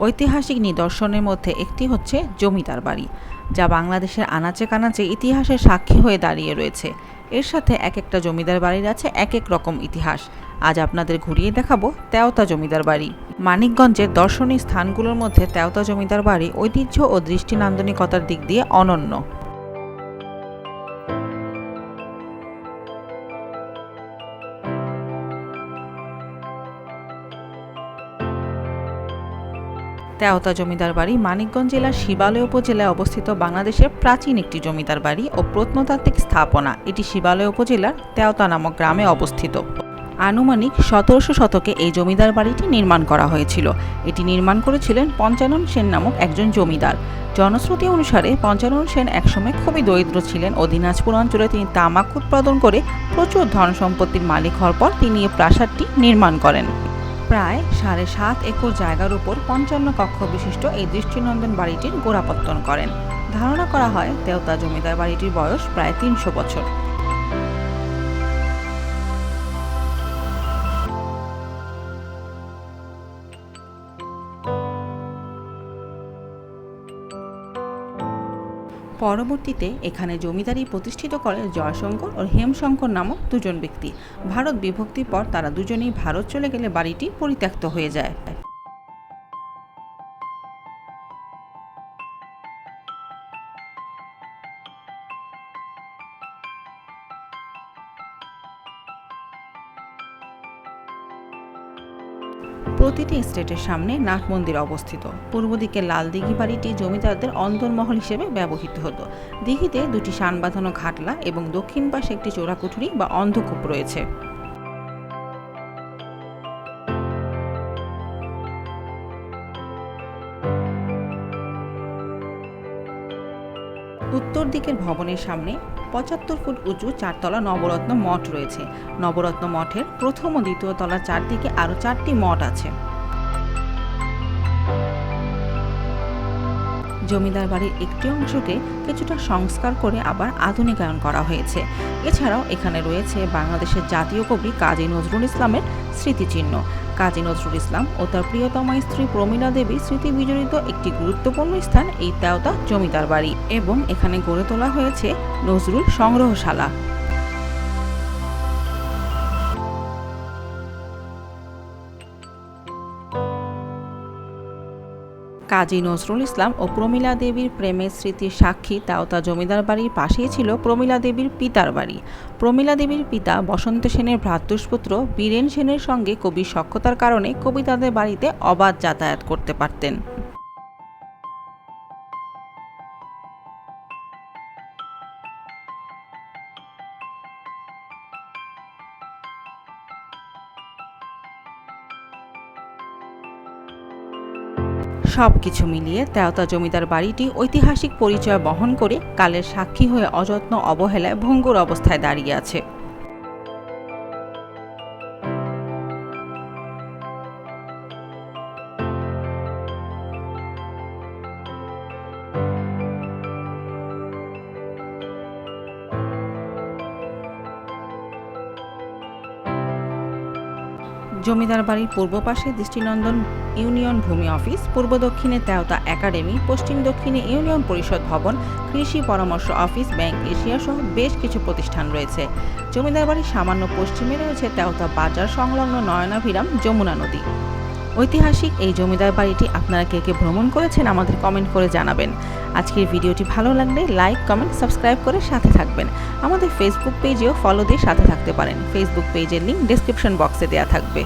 ঐতিহাসিক নিদর্শনের মধ্যে একটি হচ্ছে জমিদার বাড়ি, যা বাংলাদেশের আনাচে কানাচে ইতিহাসের সাক্ষী হয়ে দাঁড়িয়ে রয়েছে। এর সাথে এক একটা জমিদার বাড়ির আছে এক এক রকম ইতিহাস। আজ আপনাদের ঘুরিয়ে দেখাবো তেওতা জমিদার বাড়ি। মানিকগঞ্জের দর্শনীয় স্থানগুলোর মধ্যে তেওতা জমিদার বাড়ি ঐতিহ্য ও দৃষ্টি নান্দনিকতার দিক দিয়ে অনন্য। তেওতা জমিদার বাড়ি মানিকগঞ্জ জেলার শিবালয় উপজেলায় অবস্থিত বাংলাদেশের প্রাচীন একটি জমিদার বাড়ি ও প্রত্নতাত্ত্বিক স্থাপনা। এটি শিবালয় উপজেলার তেওতা নামক গ্রামে অবস্থিত। আনুমানিক সতেরোশো শতকে এই জমিদার বাড়িটি নির্মাণ করা হয়েছিল। এটি নির্মাণ করেছিলেন পঞ্চানন সেন নামক একজন জমিদার। জনশ্রুতি অনুসারে পঞ্চানন সেন একসময় খুবই দরিদ্র ছিলেন ও দিনাজপুর অঞ্চলে তিনি তামাক উৎপাদন করে প্রচুর ধন সম্পত্তির মালিক হওয়ার পর তিনি এই প্রাসাদটি নির্মাণ করেন। প্রায় সাড়ে সাত একর জায়গার উপর পঞ্চান্ন কক্ষ বিশিষ্ট এই দৃষ্টিনন্দন বাড়িটির গোড়াপত্তন করেন। ধারণা করা হয় দেওতা জমিদার বাড়িটির বয়স প্রায় তিনশো বছর। পরবর্তীতে এখানে জমিদারি প্রতিষ্ঠিত করে জয়শঙ্কর ও হেমশঙ্কর নামক দুজন ব্যক্তি। ভারত বিভক্তির পর তারা দুজনেই ভারত চলে গেলে বাড়িটি পরিত্যক্ত হয়ে যায়। প্রতিটি স্টেটের সামনে নাট মন্দির অবস্থিত। পূর্ব দিকে লাল দিঘি বাড়িটি জমিদারদের অন্দরমহল হিসেবে ব্যবহৃত হতো। দিঘিতে দুটি সান বাঁধানো ঘাটলা এবং দক্ষিণ পাশে একটি চোরাকুঠুরি বা অন্ধকূপ রয়েছে। উত্তর দিকের ভবনের সামনে পঁচাত্তর ফুট উঁচু চারতলা নবরত্ন মঠ রয়েছে। নবরত্ন মঠের প্রথম ও দ্বিতীয় তলার চারদিকে আরও চারটি মঠ আছে। জমিদার বাড়ির একটি অংশকে কিছুটা সংস্কার করে আবার আধুনিকায়ন করা হয়েছে। এছাড়াও এখানে রয়েছে বাংলাদেশের জাতীয় কবি কাজী নজরুল ইসলামের স্মৃতিচিহ্ন। কাজী নজরুল ইসলাম ও তার প্রিয়তমা স্ত্রী প্রমীলা দেবী স্মৃতি বিজড়িত একটি গুরুত্বপূর্ণ স্থান এই তেওতা জমিদার বাড়ি এবং এখানে গড়ে তোলা হয়েছে নজরুল সংগ্রহশালা। কাজী নজরুল ইসলাম ও প্রমীলা দেবীর প্রেমের স্মৃতির সাক্ষী তাও তা জমিদার বাড়ির পাশেই ছিল প্রমীলা দেবীর পিতার বাড়ি। প্রমীলা দেবীর পিতা বসন্ত সেনের ভ্রাতুষ্পুত্র বীরেন সেনের সঙ্গে কবির সক্ষতার কারণে কবি তাদের বাড়িতে অবাধ যাতায়াত করতে পারতেন। সব কিছু মিলিয়ে তেওতা জমিদার বাড়িটি ঐতিহাসিক পরিচয় বহন করে কালের সাক্ষী হয়ে অযত্ন অবহেলায় ভঙ্গুর অবস্থায় দাঁড়িয়ে আছে। জমিদার বাড়ির পূর্ব পাশে দৃষ্টিনন্দন ইউনিয়ন ভূমি অফিস, পূর্ব দক্ষিণে তেওতা একাডেমি, পশ্চিম দক্ষিণে ইউনিয়ন পরিষদ ভবন, কৃষি পরামর্শ অফিস, ব্যাংক এশিয়া সহ বেশ কিছু প্রতিষ্ঠান রয়েছে। জমিদার বাড়ির সামান্য পশ্চিমে রয়েছে তেওতা বাজার সংলগ্ন নয়নাভিরাম যমুনা নদী। ঐতিহাসিক এই জমিদার বাড়িটি আপনারা কে কে ভ্রমণ করেছেন আমাদের কমেন্ট করে জানাবেন। আজকের ভিডিওটি ভালো লাগলে লাইক, কমেন্ট, সাবস্ক্রাইব করে সাথে থাকবেন। আমাদের ফেসবুক পেজেও ফলো দিয়ে সাথে থাকতে পারেন। ফেসবুক পেজের লিঙ্ক ডেসক্রিপশন বক্সে দেওয়া থাকবে।